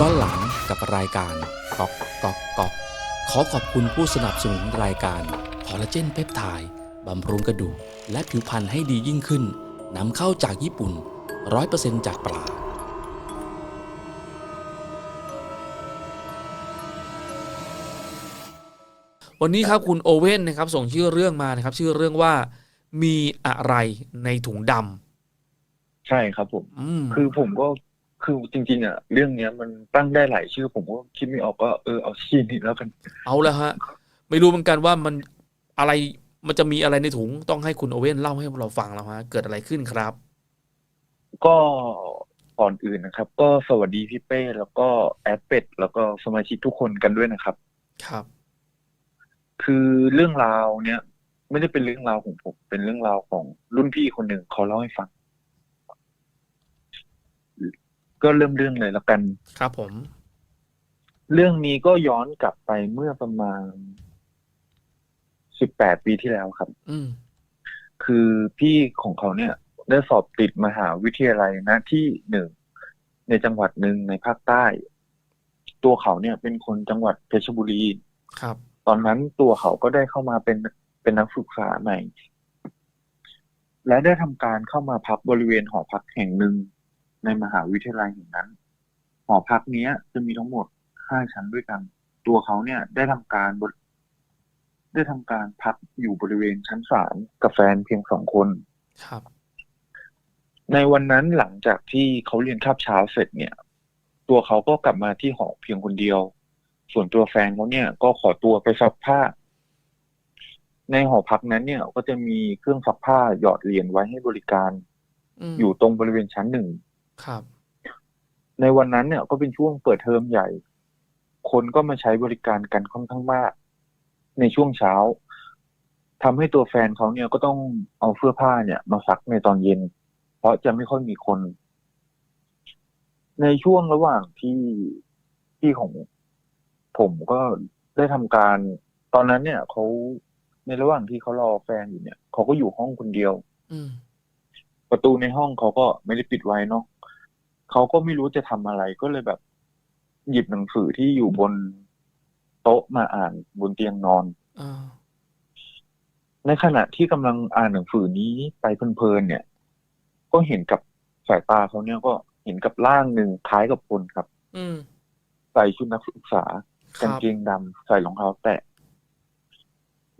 ย้อนหลังกับรายการก๊อกก๊อกก๊อกขอขอบคุณผู้สนับสนุนรายการคอลลาเจนเพปไทด์บำรุงกระดูกและผิวพรรณให้ดียิ่งขึ้นนำเข้าจากญี่ปุ่น 100%จากปลาวันนี้ครับคุณโอเว่นนะครับส่งชื่อเรื่องมานะครับ ชื่อเรื่องว่ามีอะไรในถุงดใช่ครับผมำอืมคือผมก็ คือจริงๆอะเรื่องเนี้ยมันตั้งได้หลายชื่อ ผมก็คิดไม่ออกก็เออเอาชื่อนี้แล้วกันเอาละฮะ ไม่รู้เหมือนกันว่ามันอะไรมันจะมีอะไรในถุงต้องให้คุณโอเว่นเล่าให้เราฟังแล้วฮะเกิดอะไรขึ้นครับ ก็ก่อนอื่นนะครับ ก็สวัสดีพี่เป้ แล้วก็แอดเป็ดแล้วก็สมาชิกทุกคนกันด้วยนะครับ ครับ คือเรื่องราวเนี้ยไม่ได้เป็นเรื่องราวของผม เป็นเรื่องราวของรุ่นพี่คนหนึ่งเขาเล่าให้ฟัง ก็เริ่มเรื่องเลยแล้วกัน ครับผม เรื่องนี้ก็ย้อนกลับไปเมื่อประมาณสิบแปดปีที่แล้วครับ อืมคือพี่ของเขาเนี่ย ได้สอบติดมหาวิทยาลัยนะที่หนึ่งในจังหวัดหนึ่งในภาคใต้ ตัวเขาเนี่ยเป็นคนจังหวัดเพชรบุรีครับ ตอนนั้นตัวเขาก็ได้เข้ามาเป็นเป็นนักศึกษาใหม่ และได้ทำการเข้ามาพักบริเวณหอพักแห่งหนึ่ง ในมหาวิทยาลัยแห่งนั้น หอพักเนี้ยจะมีทั้งหมดห้าชั้นด้วยกัน ตัวเขาเนี่ยได้ทำการบริได้ทำการพักอยู่บริเวณชั้นสามกับแฟนเพียงสองคนครับ ในวันนั้นหลังจากที่เขาเรียนคาบเช้าเสร็จเนี่ย ตัวเขาก็กลับมาที่หอเพียงคนเดียว ส่วนตัวแฟนเขาเนี่ยก็ขอตัวไปซักผ้า ในหอพักนั้นเนี่ยก็จะมีเครื่องซักผ้าหยอดเหรียญไว้ให้บริการอืมอยู่ตรงบริเวณชั้นหนึ่ง ครับ ในวันนั้นเนี่ยก็เป็นช่วงเปิดเทอมใหญ่ คนก็มาใช้บริการกันค่อนข้างมาก ในช่วงเช้าทำให้ตัวแฟนเขาเนี่ยก็ต้องเอาเสื้อผ้าเนี่ยมาซักในตอนเย็น เพราะจะไม่ค่อยมีคน ในช่วงระหว่างที่ที่ของผมก็ได้ทำการ ตอนนั้นเนี่ยเขาในระหว่างที่เขารอแฟนอยู่เนี่ยเขาก็อยู่ห้องคนเดียว อืมประตูในห้องเขาก็ไม่ได้ปิดไว้เนาะ เขาก็ไม่รู้จะทำอะไรก็เลยแบบ หยิบหนังสือที่อยู่บนโต๊ะมาอ่านบนเตียงนอนอ่าในขณะที่กำลังอ่านหนังสือนี้ไปเพลินๆเนี่ย ก็เห็นกับสายตาเขาเนี่ยก็เห็นกับร่างหนึ่งคล้ายกับคนครับ อืมใส่ชุดนักศึกษาครักางบเกงดำใส่รองเท้าแตะ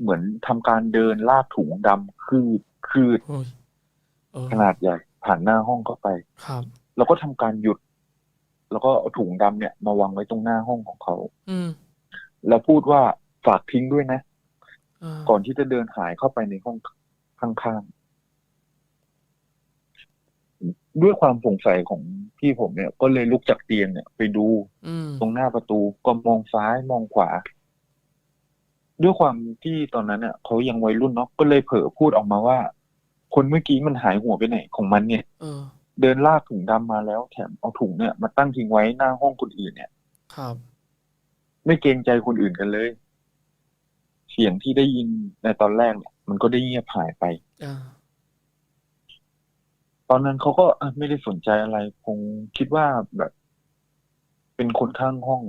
เหมือนทำการเดินลากถุงดำคืดคืดโอ้ยเออขนาดใหญ่ผ่านหน้าห้องเข้าไปครับ แล้วก็ทำการหยุด แล้วก็เอาถุงดำเนี่ย มาวางไว้ตรงหน้าห้องของเขา อืมแล้วพูดว่าฝากทิ้งด้วยนะอ่าก่อนที่จะเดินหายเข้าไปในห้องข้างๆ ด้วยความสงสัยของพี่ผมเนี่ย ก็เลยลุกจากเตียงเนี่ย ไปดูอืมตรงหน้าประตูก็มองซ้ายมองขวา ด้วยความที่ตอนนั้นเนี่ยเขายังวัยรุ่นเนาะก็เลยเผลอพูดออกมาว่า คนเมื่อกี้มันหายหัวไปไหนของมันเนี่ย เออเดินลากถุงดำมาแล้วแถมเอาถุงเนี่ยมาตั้งทิ้งไว้หน้าห้องคนอื่นเนี่ย ครับ ไม่เกรงใจคนอื่นกันเลย เสียงที่ได้ยินในตอนแรกเนี่ย มันก็ได้เงียบหายไปอ่าตอนนั้นเขาก็อะไม่ได้สนใจอะไร คงคิดว่าแบบ เป็นคนข้างห้อง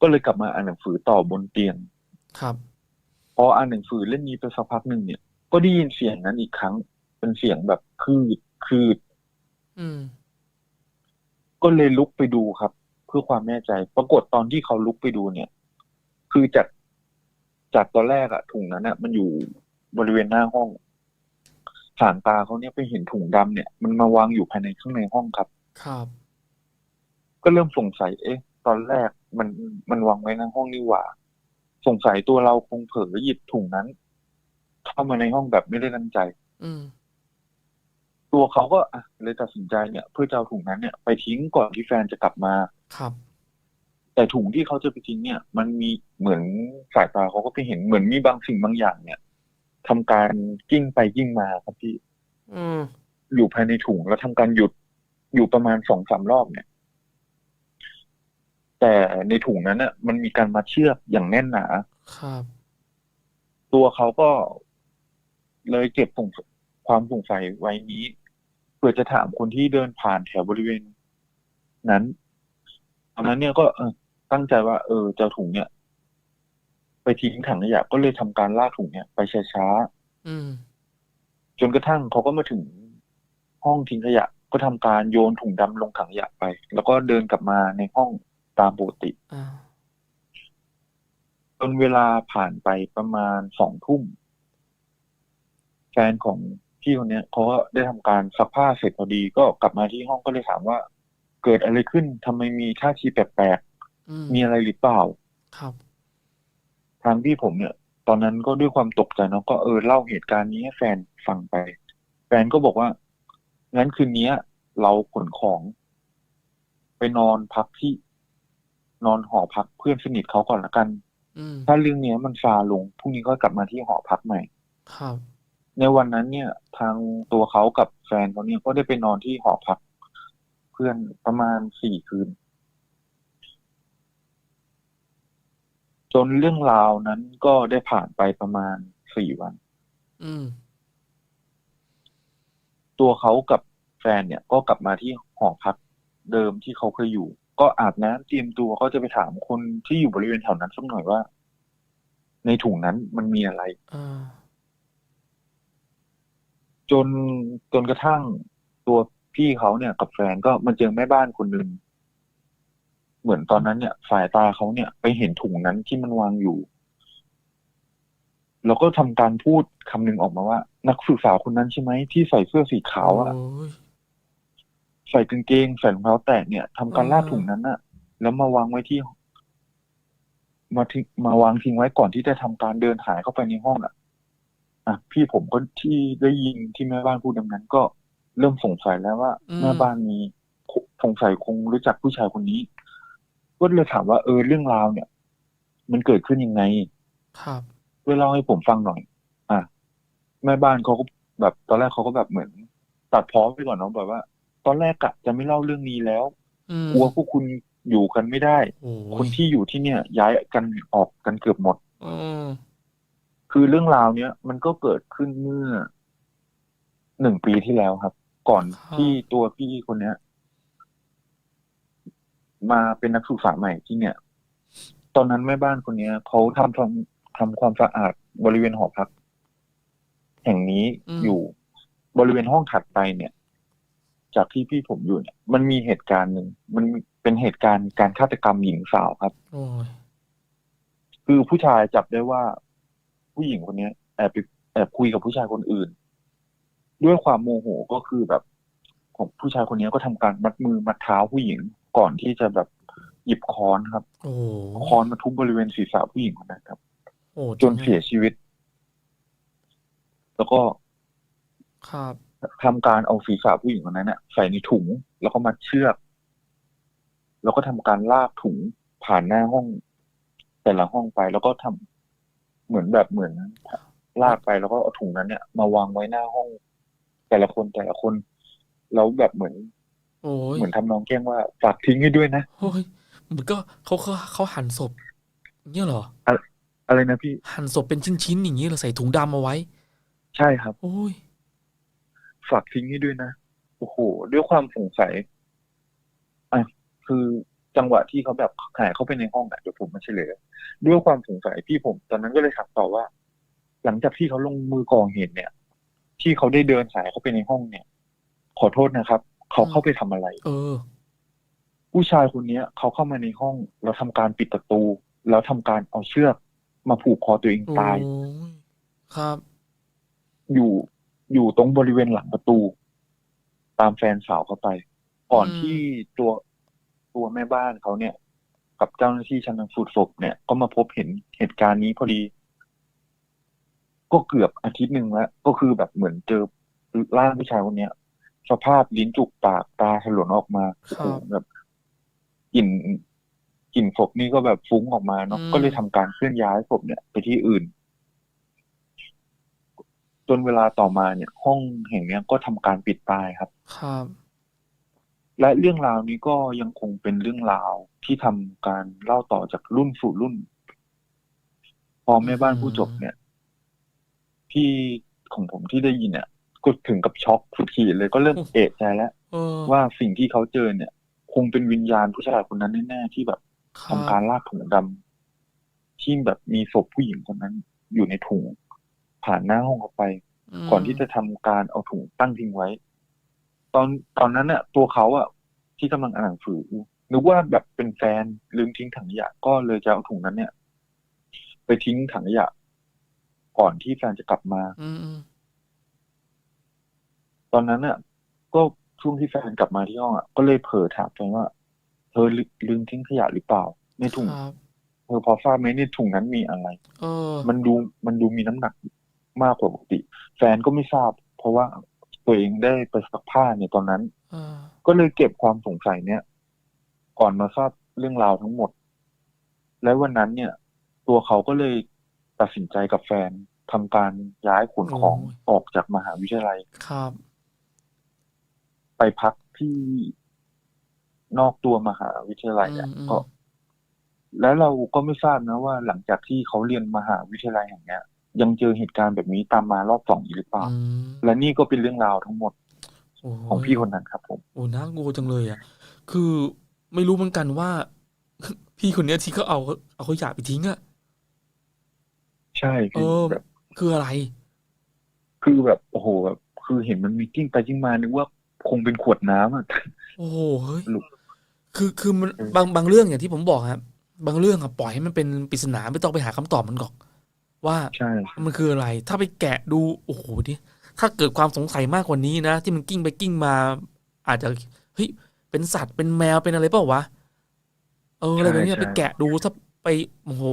ก็เลยกลับมาอ่านหนังสือต่อบนเตียง ครับ พออ่านหนังสือเล่มนี้ไปสักพักหนึ่งเนี่ย ก็ได้ยินเสียงนั้นอีกครั้ง เป็นเสียงแบบคืดคืดอืมก็เลยลุกไปดูครับ เพื่อความแน่ใจ ปรากฏตอนที่เขาลุกไปดูเนี่ย คือจากจากตอนแรกอะถุงนั้นอะมันอยู่บริเวณหน้าห้องสางตาเขาเนี่ยไปเห็นถุงดำเนี่ย มันมาวางอยู่ภายในข้างในห้องครับ ครับ ก็เริ่มสงสัย เอ๊ะ ตอนแรกมันมันวางไว้ในห้องนี่หว่า สงสัยตัวเราคงเผลอหยิบถุงนั้น เข้ามาในห้องแบบไม่ได้ตั้งใจ อืม ตัวเขาก็อะเลยตัดสินใจเนี่ย เพื่อจะเอาถุงนั้นเนี่ยไปทิ้งก่อนที่แฟนจะกลับมา ครับ แต่ถุงที่เขาจะไปทิ้งเนี่ย มันมีเหมือนสายตาเขาก็ไปเห็นเหมือนมีบางสิ่งบางอย่างเนี่ยทำการกิ้งไปกิ้งมาครับพี่ อืม อยู่ภายในถุงแล้วทำการหยุดอยู่ประมาณสองสามรอบเนี่ย แต่ในถุงนั้นน่ะมันมีการมัดเชือกอย่างแน่นหนา ครับ ตัวเขาก็เลยเก็บสง ความสงสัยไว้นี้เพื่อจะถามคนที่เดินผ่านแถวบริเวณ นั้นตอนนั้นเนี่ยก็เออตั้งใจว่า เออจะเอาถุงเนี่ย ไปทิ้งถังขยะก็เลยทำการลากถุงเนี่ย ไปช้าอืมๆจนกระทั่งเขาก็มาถึงห้องทิ้งขยะก็ทำการโยนถุงดำลงถังขยะไป แล้วก็เดินกลับมาในห้องตามปกติอ่าจนเวลาผ่านไปประมาณสองทุ่มแฟนของ พี่คนเนี้ยเขาก็ได้ทำการซักผ้าเสร็จพอดีก็กลับมาที่ห้องก็เลยถามว่า เกิดอะไรขึ้นทำไมมีท่าทีแปลกอืมๆมีอะไรหรือเปล่า ครับ ทางพี่ผมเนี่ย ตอนนั้นก็ด้วยความตกใจเนาะก็เออเล่าเหตุการณ์นี้ให้แฟนฟังไป แฟนก็บอกว่างั้นคืนนี้เราขนของ ไปนอนพักที่นอนหอพักเพื่อนสนิทเขาก่อนละกันอืมถ้าเรื่องเนี้ยมันซาลงพรุ่งนี้ก็กลับมาที่หอพักใหม่ ครับ ในวันนั้นเนี่ยทางตัวเขากับแฟนเขาเนี่ยก็ได้ไปนอนที่หอพัก เพื่อนประมาณสี่คืน จนเรื่องราวนั้นก็ได้ผ่านไปประมาณสี่วันอืมตัวเขากับแฟนเนี่ย ก็กลับมาที่หอพักเดิมที่เขาเคยอยู่ ก็อาบน้ำเตรียมตัวก็จะไปถามคนที่อยู่บริเวณแถวนั้นสักหน่อยว่า ในถุงนั้นมันมีอะไรอ่า จนจนกระทั่งตัวพี่เขาเนี่ย กับแฟนก็มาเจอแม่บ้านคนหนึ่งเหมือนตอนนั้นเนี่ย สายตาเขาเนี่ย ไปเห็นถุงนั้นที่มันวางอยู่ แล้วก็ทำการพูดคำหนึ่งออกมาว่า นักศึกษาคนนั้นใช่ไหมที่ใส่เสื้อสีขาวอะโอ้ยใส่กางเกงใส่รองเท้าแตะเนี่ยทำการอ่าลากถุงนั้นอะแล้วมาวางไว้ที่ มาทิ้งมาวางทิ้งไว้ก่อนที่จะทำการเดินหายเข้าไปในห้องอะ อะพี่ผมก็ที่ได้ยินที่แม่บ้านพูดดังนั้น ก็เริ่มสงสัยแล้วว่า แม่บ้านมีสงสัยคงรู้จักผู้ชายคนนี้ ก็เลยถามว่าเออเรื่องราวเนี่ย มันเกิดขึ้นยังไง ครับช่วยเล่าให้ผมฟังหน่อย อะแม่บ้านเขาก็แบบ ตอนแรกเขาก็แบบเหมือน ตัดพ้อไปก่อนเนาะแบบว่า ตอนแรกกะจะไม่เล่าเรื่องนี้แล้วอืมกลัวพวกคุณอยู่กันไม่ได้โอ้ยคนที่อยู่ที่เนี่ย ย้ายกันออกกันเกือบหมดอืม คือเรื่องราวเนี้ยมันก็เกิดขึ้นเมื่อหนึ่งปีที่แล้วครับ ก่อนที่ตัวพี่คนเนี้ย มาเป็นนักศึกษาใหม่ที่เนี่ย ตอนนั้นแม่บ้านคนเนี้ยเขาทำทำทำความสะอาดบริเวณหอพัก แห่งนี้อยู่บริเวณห้องถัดไปเนี่ย จากที่พี่ผมอยู่เนี่ย มันมีเหตุการณ์หนึ่งมันเป็นเหตุการณ์การฆาตกรรมหญิงสาวครับโอ้ยคือผู้ชายจับได้ว่า ผู้หญิงคนเนี้ยแอบไปแอบคุยกับผู้ชายคนอื่น ด้วยความโมโหก็คือแบบของผู้ชายคนเนี้ยก็ทำการมัดมือมัดเท้าผู้หญิงก่อนที่จะแบบหยิบค้อนครับโอ้ค้อนมาทุบบริเวณศีรษะผู้หญิงคนนั้นครับโอ้จนเสียชีวิต แล้วก็ครับทำการเอาศีรษะผู้หญิงคนนั้นเน่ะใส่ในถุง แล้วก็มัดเชือก แล้วก็ทำการลากถุงผ่านหน้าห้อง แต่ละห้องไปแล้วก็ทำ เหมือนแบบเหมือนลากไปแล้วก็เอาถุงนั้นเนี่ย มาวางไว้หน้าห้อง แต่ละคนแต่ละคนแล้วแบบเหมือนโอ้ยเหมือนทำนองแกล้งว่าฝากทิ้งให้ด้วยนะโอ้ยมันก็เขาเขาเขาหั่นศพอย่างเงี้ยเหรออะไรนะพี่หั่นศพเป็นชิ้นๆอย่างเงี้ยเหรอใส่ถุงดำเอาไว้ ใช่ครับ โอ้ยฝากทิ้งให้ด้วยนะโอ้โหด้วยความสงสัยอะคือ จังหวะที่เขาแบบหายเข้าไปในห้องอะเดี๋ยวผมมาเฉลยด้วยความสงสัยพี่ผม ตอนนั้นก็เลยถามต่อว่า หลังจากที่เขาลงมือก่อเหตุเนี่ย ที่เขาได้เดินหายเข้าไปในห้องเนี่ย ขอโทษนะครับ เขาเข้าไปทำอะไร เออ ผู้ชายคนเนี้ย เขาเข้ามาในห้อง แล้วทำการปิดประตู แล้วทำการเอาเชือก มาผูกคอตัวเองโอ้ตายยครับ อยู่อยู่ตรงบริเวณหลังประตู ตามแฟนสาวเข้าไป ก่อนอืมที่ตัว ตัวแม่บ้านเขาเนี่ย กับเจ้าหน้าที่ชันสูตรศพเนี่ยก็มาพบเห็นเหตุการณ์นี้พอดี ก็เกือบอาทิตย์หนึ่งแล้วก็คือแบบเหมือนเจอร่างผู้ชายคนเนี้ย สภาพลิ้นจุกปากตาถลนออกมาครัโอ้บโหแบบกลิ่นกลิ่นศพนี่ก็แบบฟุ้งออกมาเนาะอืมก็เลยทำการเคลื่อนย้ายศพเนี่ยไปที่อื่น จนเวลาต่อมาเนี่ย ห้องแห่งเนี้ยก็ทำการปิดตายครับ ครับ และเรื่องราวนี้ก็ยังคงเป็นเรื่องราวที่ทำการเล่าต่อจากรุ่นสู่รุ่น พอแม่บ้านผู้จบเนี่ย ที่ของผมที่ได้ยินเนี่ยก็ถึงกับช็อกสุดขีดเลยก็เริ่มโอ้เอะใจแล้วเออว่าสิ่งที่เขาเจอเนี่ย คงเป็นวิญญาณผู้ชายคนนั้นแน่ๆที่แบบคทำการลากถุงดำที่แบบมีศพผู้หญิงคนนั้น อยู่ในถุงผ่านหน้าห้องเขาไปมก่อนที่จะทำการเอาถุงตั้งทิ้งไว้ ตอนตอนนั้นน่ะตัวเขาอะที่กำลังอ่านหนังสือนึกว่าแบบเป็นแฟนลืมทิ้งถังขยะก็เลยจะเอาถุงนั้นเนี่ย ไปทิ้งถังขยะก่อนที่แฟนจะกลับมาอืมอืมตอนนั้นน่ะก็ช่วงที่แฟนกลับมาที่ห้องอะก็เลยเผลอถามแฟนว่า เธอลืลืมทิ้งขยะหรือเปล่า ในถุงครับเธอพอทราบไหมในถุงนั้นมีอะไรเออมันดูมันดูมีน้ำหนักมากกว่าปกติ แฟนก็ไม่ทราบ เพราะว่า ตัวเองได้ไปซักผ้าในตอนนั้นเออก็เลยเก็บความสงสัยเนี่ยก่อนมาทราบเรื่องราวทั้งหมด และวันนั้นเนี่ย ตัวเขาก็เลยตัดสินใจกับแฟนทำการย้ายขนของออกจากมหาวิทยาลัยครับ ไปพักที่นอกตัวมหาวิทยาลัยอือะมอืมก็แล้วเราก็ไม่ทราบนะว่าหลังจากที่เขาเรียนมหาวิทยาลัยแห่งเนี้ย ยังเจอเหตุการณ์แบบนี้ตามมารอบสองอีกหรือเปล่าอืมและนี่ก็เป็นเรื่องราวทั้งหมดโอ้ยของพี่คนนั้นครับผมโอ้น่ากลัวจังเลยอะ คือไม่รู้เหมือนกันว่า พี่คนเนี้ยที่เขาเอาเอาขยะไปทิ้งอะ ใช่เอคืออแบบคืออะไร คือแบบโอ้โหแบบคือเห็นมันมีกิ้งไปกิ้งมานึกว่าคงเป็นขวดน้ำอะ โอ้โหเฮ้ยสรุปคือคือมันเออ บางบางเรื่องอย่างที่ผมบอกครับ บางเรื่องอะปล่อยให้มันเป็นปริศนาไม่ต้องไปหาคำตอบมันก่อน ว่าใช่มันคืออะไร ถ้าไปแกะดูโอ้โหดิถ้าเกิดความสงสัยมากกว่านี้นะ ที่มันกิ้งไปกิ้งมา อาจจะเฮ้ยเป็นสัตว์เป็นแมวเป็นอะไรเปล่าวะเอออะไรแบบเนี้ยไปแกะดูถ้าไปโอ้โห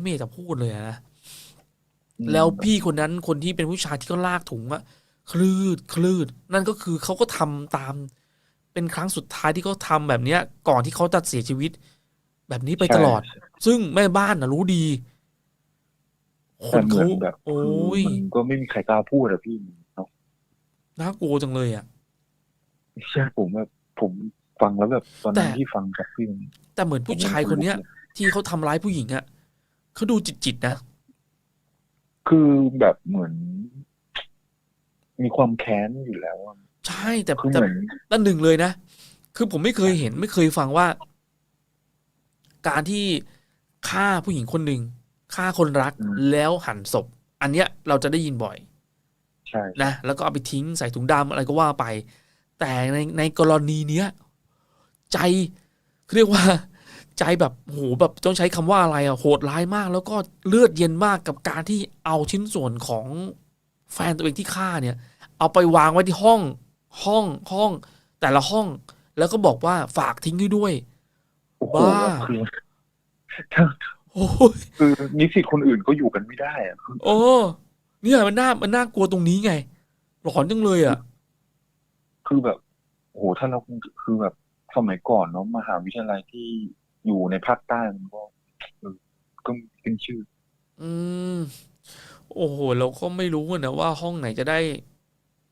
ไม่อยากจะพูดเลยอะนะอืมแล้วพี่คนนั้นคนที่เป็นผู้ชายที่เขาลากถุงอะคลืดคลืด นั่นก็คือเขาก็ทำตาม เป็นครั้งสุดท้ายที่เขาทำแบบเนี้ย ก่อนที่เขาจะเสียชีวิต แบบนี้ไปตลอดใช่ซึ่งแม่บ้านน่ะรู้ดี คแต่นเหมืเขาอนแบบโอ้คือยมันก็ไม่มีใครกล้าพูดอะพี่เนาะน่ากลัวจังเลยอะใช่ผมแบบผมฟังแล้วแบบตอนนั้นแต่ที่ฟังจากพี่มันแต่เหมือนผู้ชายคนเนี้ย ที่เขาทำร้ายผู้หญิงอะเขาดูจิตๆนะคือแบบเหมือน มีความแค้นอยู่แล้วอะใช่แต่คือแต่เหมือนด้านหนึ่งเลยนะคือผมไม่เคยเห็นไม่เคยฟังว่า การที่ฆ่าผู้หญิงคนหนึ่ง ฆ่าคนรักแล้วหั่นศพ อันเนี้ยเราจะได้ยินบ่อยใช่นะแล้วก็เอาไปทิ้งใส่ถุงดำอะไรก็ว่าไป แต่ในในกรณีเนี้ย ใจเรียกว่า ใจแบบโหแบบต้องใช้คำว่าอะไรอะโหดร้ายมาก แล้วก็เลือดเย็นมากกับการที่เอาชิ้นส่วนของแฟนตัวเองที่ฆ่าเนี่ย เอาไปวางไว้ที่ห้องห้องห้อง แต่ละห้อง แล้วก็บอกว่าฝากทิ้งด้วยด้วยโอ้โหบ้าคือถ้า โอ้ยคือนิสิตคนอื่นก็อยู่กันไม่ได้อะคือโอ้เนี่ยมันน่ามันน่ากลัวตรงนี้ไง หลอนจังเลยอะ คือแบบโอ้โหถ้าเราคือแบบสมัยก่อนเนาะมหาวิทยาลัยที่อยู่ในภาคใต้มันก็เออก็เป็นชื่อ อืม โอ้โห เราก็ไม่รู้อะนะว่าห้องไหนจะได้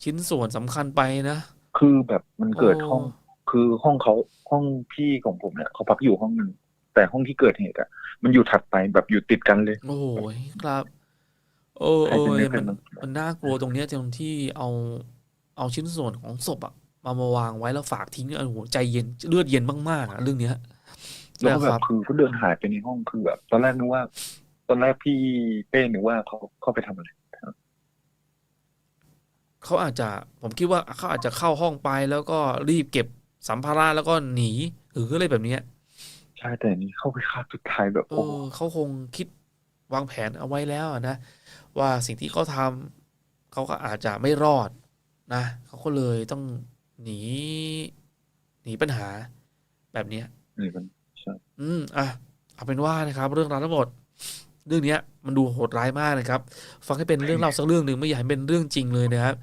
ชิ้นส่วนสำคัญไปนะ คือแบบมันเกิดโอ้ห้อง คือห้องเขาห้องพี่ของผมเนี่ยเขาพักอยู่ห้องหนึ่งแต่ห้องที่เกิดเหตุอะ มันอยู่ถัดไปแบบอยู่ติดกันเลย โอ้โหครับเออใคเอรจะอนึกกัมันนเนอะมันน่ากลัวตรงเนี้ยตรงที่เอาเอาชิ้นส่วนของศพอะมามาวางไว้แล้วฝากทิ้งเนี่ยโอ้โหใจเย็นเลือดเย็นมากๆอะเรื่องเนี้ยแล้วก็นะแบครับบคือก็เดินหายไปในห้องคือแบบตอนแรกนึกว่า ตอนแรกพี่เป้นึกว่าเขาเข้าไปทำอะไรเขาอาจจะผมคิดว่าเขาอาจจะเข้าห้องไปแล้วก็รีบเก็บสัมภาระแล้วก็หนีหรืออะไรแบบเนี้ย ใช่ แต่อันนี้เข้าไปคาบสุดท้ายแบบ เอโอ้อเขาคงคิดวางแผนเอาไว้แล้วอะนะ ว่าสิ่งที่เขาทำเขาก็อาจจะไม่รอดนะเขาก็เลยต้องหนีหนีปัญหาแบบเนี้ย นี่มันใช่อืมอะเอาเป็นว่านะครับเรื่องราวทั้งหมด เรื่องเนี้ย มันดูโหดร้ายมากนะครับ ฟังให้เป็นเรื่องเล่าสักเรื่องหนึ่งไม่อยากให้เป็นเรื่องจริงเลยนะครับ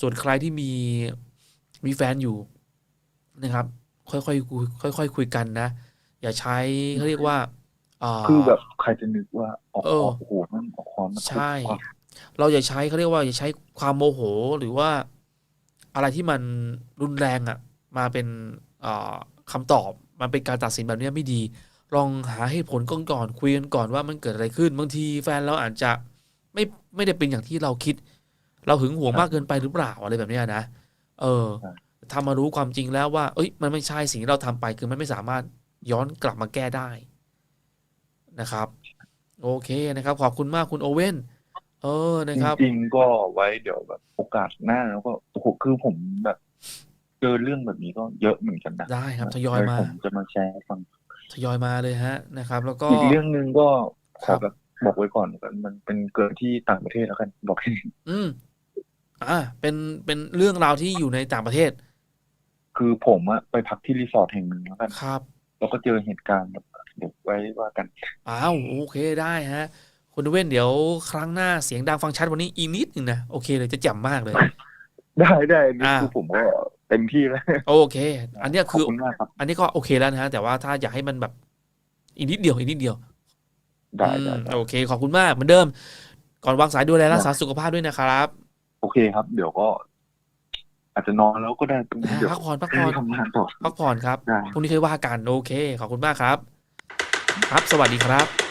ส่วนใครที่มีมีแฟนอยู่นะครับ ค่อยๆคุยค่อยๆคุยกันนะ อย่าใช้เขาเรียกว่าอ่าคือแบบใครจะนึกว่าออกเออออกโอ้โหมันออกคอนมันใช่ทุบเราอย่าใช้เขาเรียกว่า อย่าใช้ความโมโหหรือว่า อะไรที่มันรุนแรงอะ่ะ มาเป็นเอ่อคำตอบมันเป็นการตัดสินแบบเนี้ยไม่ดี ลองหาเหตุผลก่อนก่อนคุยกันก่อนว่ามันเกิดอะไรขึ้นบางทีแฟนเราอาจจะไม่ไม่ได้เป็นอย่างที่เราคิด เราหึงหวงมากเกินไปหรือเปล่าอะไรแบบเนี้ยนะเออถ้ามารู้ความจริงแล้วว่า เอ้ย มันไม่ใช่สิ่งที่เราทำไปคือมันไม่สามารถ ย้อนกลับมาแก้ได้นะครับ โอเคนะครับ ขอบคุณมากคุณโอเว่นเออนะครับ จริงๆก็ไว้เดี๋ยวแบบโอกาสหน้าแล้วก็โอ้โหคือผมแบบเจอเรื่องแบบนี้ก็เยอะเหมือนกันนะได้ครับทยอยมา ผมจะมาแชร์ให้ฟังทยอยมาเลยฮะนะครับ แล้วก็อีกเรื่องหนึ่งก็ขครัอบแบบบอกไว้ก่อนกันมันเป็นเกิดที่ต่างประเทศแล้วกันบอกให้อืมอ่าเป็นเป็นเรื่องราวที่อยู่ในต่างประเทศ คือผมอะไปพักที่รีสอร์ทแห่งหนึ่งแล้วกันครับ แล้วก็เจอเหตุการณ์แบบเดี๋ยวไว้ว่ากัน อ้าวโอเคได้ฮะ คุณโอเว่นเดี๋ยวครั้งหน้าเสียงดังฟังชัดวันนี้อีกนิดหนึ่งนะโอเคเลยจะแจ่มมากเลย ได้ได้อันนี่อ่า คือผมก็เต็มที่แล้วโอเค อันเนี้ยขอบคือ คุณมากครับอันนี้ก็โอเคแล้วนะฮะแต่ว่าถ้าอยากให้มันแบบอีกนิดเดียวอีกนิดเดียวได้อืได้มได้ โอเค ขอบคุณมากเหมือนเดิม ก่อนวางสายดูแลรักษาสุขภาพด้วยนะครับ โอเคครับ เดี๋ยวก็ อาจจะนอนแล้วก็ได้อ่าเดี๋ยวพักผ่อนพักพรุ่งผ่อนนี้ทำงานต่อพักผ่อนครับได้พรุ่งนี้ค่อยว่ากันโอเค ขอบคุณมากครับ ครับ สวัสดีครับ